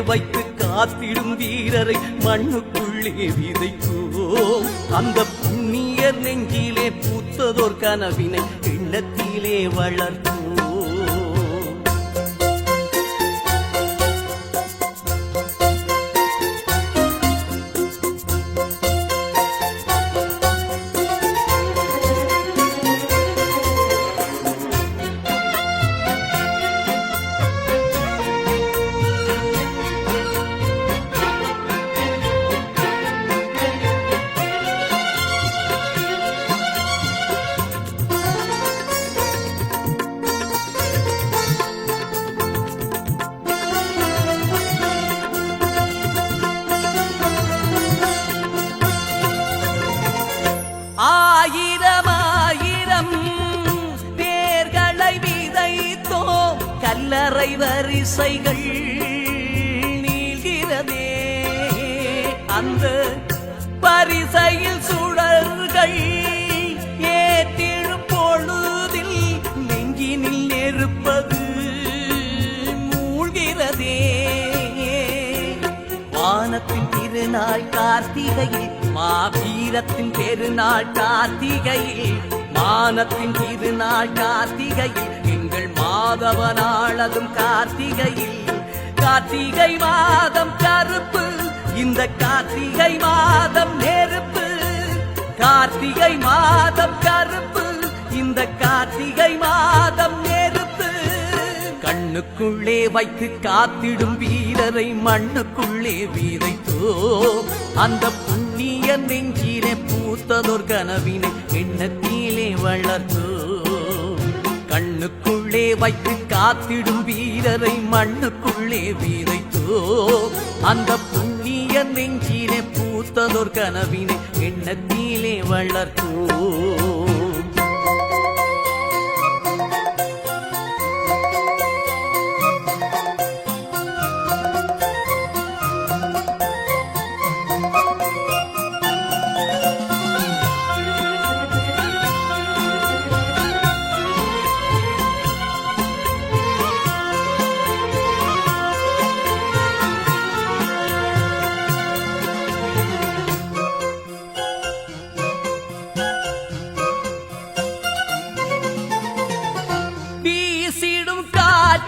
வைத்து காத்திடும் வீரரை மண்ணுக்குள்ளே விதைக்குவோம் அந்த புண்ணியர் நெஞ்சிலே பூத்ததோர் கனவினை எண்ணத்திலே வளர்த்து வரிசைகள் நீள்கிறதே. அந்த பரிசையில் சுடர்கள் ஏற்றிடும் பொழுதில் நெஞ்சினில் நெருப்பது மூழ்கிறதே. வானத்தின் திருநாள் கார்த்திகையில் மாவீரத்தின் பெருநாள் கார்த்திகையில் மானத்தின் திருநாள் கார்த்திகையில் எங்கள் மாதவனாளதும் கார்த்திகையில். கார்த்திகை மாதம் கருப்பு இந்த கார்த்திகை மாதம் நெருப்பு. கார்த்திகை மாதம் கருப்பு இந்த கார்த்திகை மாதம் நெருப்பு. கண்ணுக்குள்ளே வைத்து காத்திடும் வீரரை மண்ணுக்குள்ளே வீரைத்தோ அந்த புண்ணிய நெஞ்சிலே பூத்ததொரு கனவினை எண்ணத்திலே வளர்த்தோ. கண்ணுக்குள் உள்ளே வைத்து காத்திடும் வீரரை மண்ணுக்குள்ளே வீரைத்தோ அந்த புண்ணிய நெஞ்சிலே பூத்ததோர் கனவினை எண்ணத்திலே வளர்த்தோ.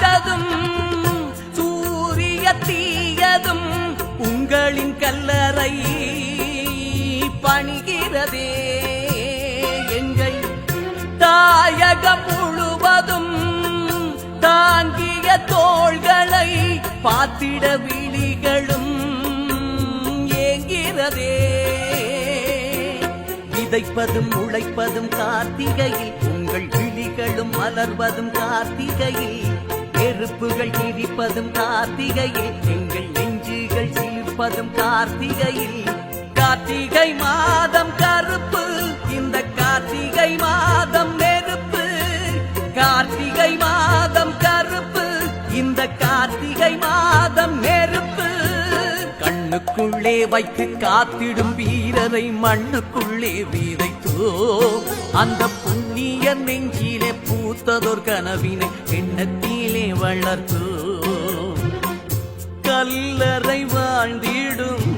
காத்ததும் சூரிய தீயதும் உங்களின் கல்லறை பணிகிறதே. எங்கள் தாயகம் முழுவதும் தாங்கிய தோள்களை பார்த்திட விழிகளும் ஏங்கிறதே விதைப்பதும் உழைப்பதும் கார்த்திகையில் உங்கள் விழிகளும் மலர்வதும் கார்த்திகையில் நெருப்புகள் இடிப்பதும் கார்த்திகையில் எங்கள் நெஞ்சுகள் சிலிர்ப்பதும் கார்த்திகையில். கார்த்திகை மாதம் கருப்பு இந்த கார்த்திகை மாதம் நெருப்பு. கார்த்திகை மாதம் கருப்பு இந்த கார்த்திகை மாதம் நெருப்பு. கண்ணுக்குள்ளே வைத்து காத்திடும் வீரரை மண்ணுக்குள்ளே வீரை அந்த புண்ணிய நெஞ்சிலே பூத்ததோர் கனவினை எண்ணத்திலே வளர்த்து? கல்லறை வாழ்ந்திடும்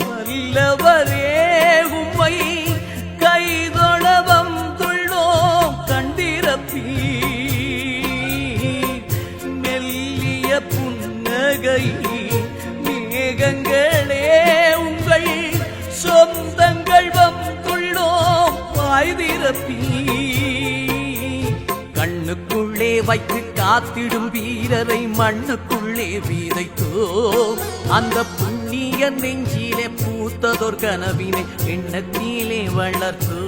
வல்லவரே வைத்து காத்திடும் வீரரை மண்ணுக்குள்ளே விதைத்தோ. அந்த புண்ணிய நெஞ்சிலே பூத்ததோர் கனவினை எண்ணத்திலே வளர்த்தோ.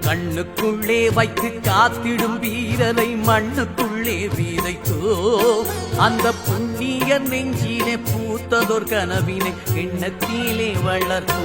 கண்ணுக்குள்ளே வைத்து காத்திடும் வீரரை மண்ணுக்குள்ளே வீதைத்தோ. அந்த புண்ணிய நெஞ்சிலே பூத்ததோர் கனவினை எண்ணத்திலே வளர்த்தோ.